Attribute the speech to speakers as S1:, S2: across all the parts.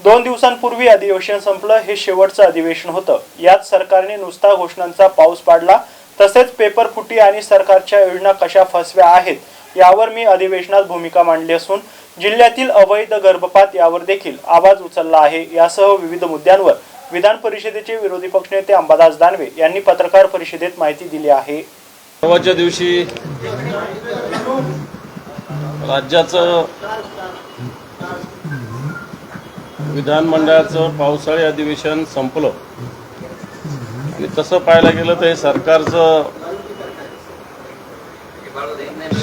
S1: दोन दिवसांपूर्वी अधिवेशन संपलं हे शेवटचं अधिवेशन होतं. यात सरकारने नुसता घोषणांचा पाऊस पाडला तसेच पेपर फुटी आणि सरकारच्या योजना कशा फसव्या आहेत यावर मी अधिवेशनात भूमिका मांडली असून जिल्ह्यातील अवैध गर्भपात यावर देखील आवाज उचलला आहे. यासह विविध मुद्द्यांवर विधान परिषदेचे विरोधी पक्षनेते अंबादास दानवे यांनी पत्रकार परिषदेत माहिती दिली आहे.
S2: परवाच्या दिवशी राज्याचं विधानमंडळाचं पावसाळी अधिवेशन संपलं. आणि तसं पाहायला गेलं तर हे सरकारचं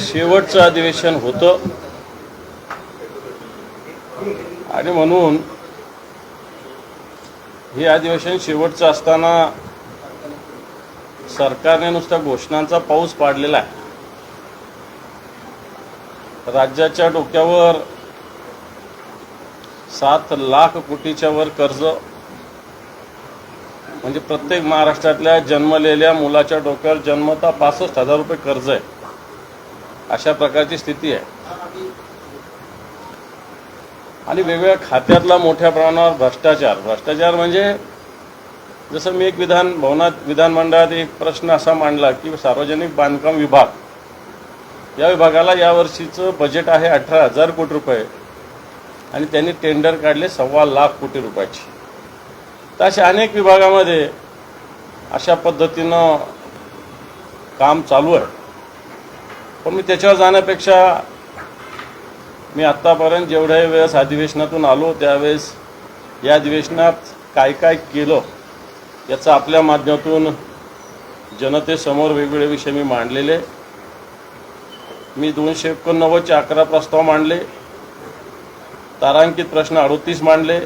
S2: शेवटचं अधिवेशन होतं. आणि म्हणून हे अधिवेशन शेवटचं असताना सरकारने नुसत्या घोषणांचा पाऊस पाडलेला आहे. राज्याच्या डोक्यावर सात लाख कोटीच्या वर कर्ज म्हणजे प्रत्येक महाराष्ट्रातल्या जन्मलेल्या मुलाच्या डोक्यावर जन्मता पासष्ट हजार रुपये कर्ज आहे. अशा प्रकारची स्थिती आहे. आणि वेगवेगळ्या खात्यातला मोठ्या प्रमाणावर भ्रष्टाचार. भ्रष्टाचार म्हणजे जसं मी एक विधान भवनात विधानमंडळात एक प्रश्न असा मांडला की सार्वजनिक बांधकाम विभाग. या विभागाला यावर्षीचं बजेट आहे अठरा हजार कोटी रुपये. आणि त्यांनी टेंडर काढले सव्वा लाख कोटी रुपयाची. तर अशा अनेक विभागामध्ये अशा पद्धतीनं काम चालू आहे. पण मी त्याच्यावर जाण्यापेक्षा मी आत्तापर्यंत जेवढ्या वेळेस अधिवेशनातून आलो त्यावेळेस या अधिवेशनात काय काय केलं याचा आपल्या माध्यमातून जनतेसमोर वेगवेगळे विषय मी मांडलेले. मी दोनशे एकोणनव्वदचे अकरा प्रस्ताव मांडले. तारांकित प्रश्न अडोतीस मांडले.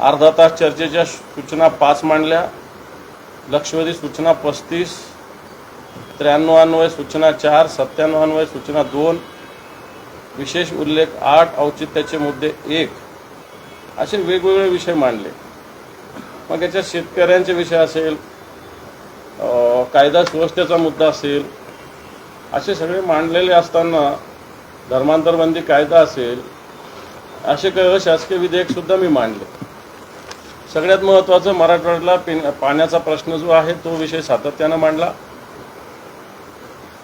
S2: अर्धा तास चर्चेच्या सूचना पाच मांडल्या. लक्षवेधी सूचना पस्तीस त्र्याण्णव अन्वय सूचना चार सत्त्याण्णव अन्वय सूचना दोन विशेष उल्लेख आठ औचित्याचे मुद्दे एक असे वेगवेगळे विषय मांडले. मग याच्यात शेतकऱ्यांचे विषय असेल कायदा सुव्यवस्थेचा मुद्दा असेल असे सगळे मांडलेले असताना धर्मांतरबंदी कायदा असेल असे काही शासकीय विधेयक सुद्धा मी मांडले. सगळ्यात महत्त्वाचं मराठवाड्याला पिण- पाण्याचा प्रश्न जो आहे तो विषय सातत्यानं मांडला.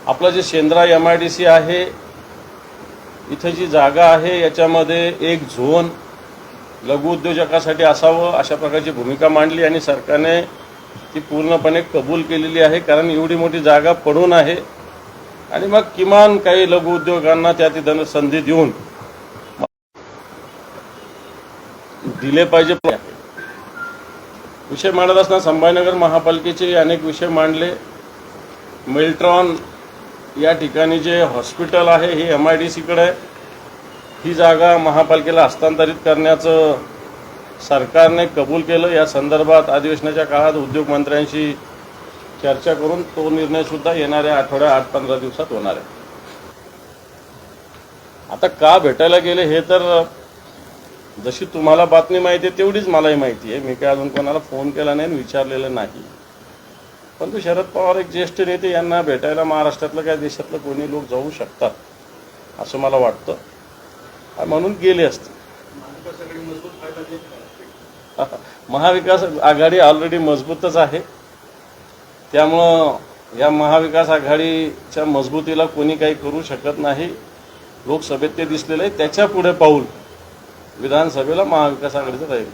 S2: आपलं जे Shendra M I D C आहे इथं जी जागा आहे याच्यामध्ये एक झोन लघु उद्योजकासाठी असावं अशा प्रकारची भूमिका मांडली आणि सरकारने ती पूर्णपणे कबूल केलेली आहे कारण एवढी मोठी जागा पडून आहे. आणि मग किमान काही लघु उद्योगांना त्या तिथं संधी देऊन दिले पाहिजे. विषय मांडत असताना संभाजीनगर महापालिकेचे अनेक विषय मांडले. मिल्ट्रॉन या ठिकाणी जे हॉस्पिटल आहे हे एम आय डी सीकडे आहे. ही जागा महापालिकेला हस्तांतरित करण्याचं सरकारने कबूल केलं. या संदर्भात अधिवेशनाच्या काळात उद्योगमंत्र्यांशी चर्चा करून तो निर्णय सुद्धा येणाऱ्या आठवड्या आठ पंधरा दिवसात होणार आहे. आता का भेटायला गेले हे तर जशी तुम्हाला बातमी माहिती आहे तेवढीच मलाही माहिती आहे. मी काय अजून कोणाला फोन केला नाही आणि विचारलेलं नाही. परंतु शरद पवार एक ज्येष्ठ नेते यांना भेटायला महाराष्ट्रातलं काय देशातलं कोणी लोक जाऊ शकतात असं मला वाटतं. म्हणून गेले असते. महाविकास आघाडी ऑलरेडी मजबूतच आहे. त्यामुळं या महाविकास आघाडीच्या मजबूतीला कोणी काही करू शकत नाही. लोकसभेत ते दिसलेलं आहे. त्याच्या पुढे पाऊल विधानसभेला महाविकास आघाडीचं राहील.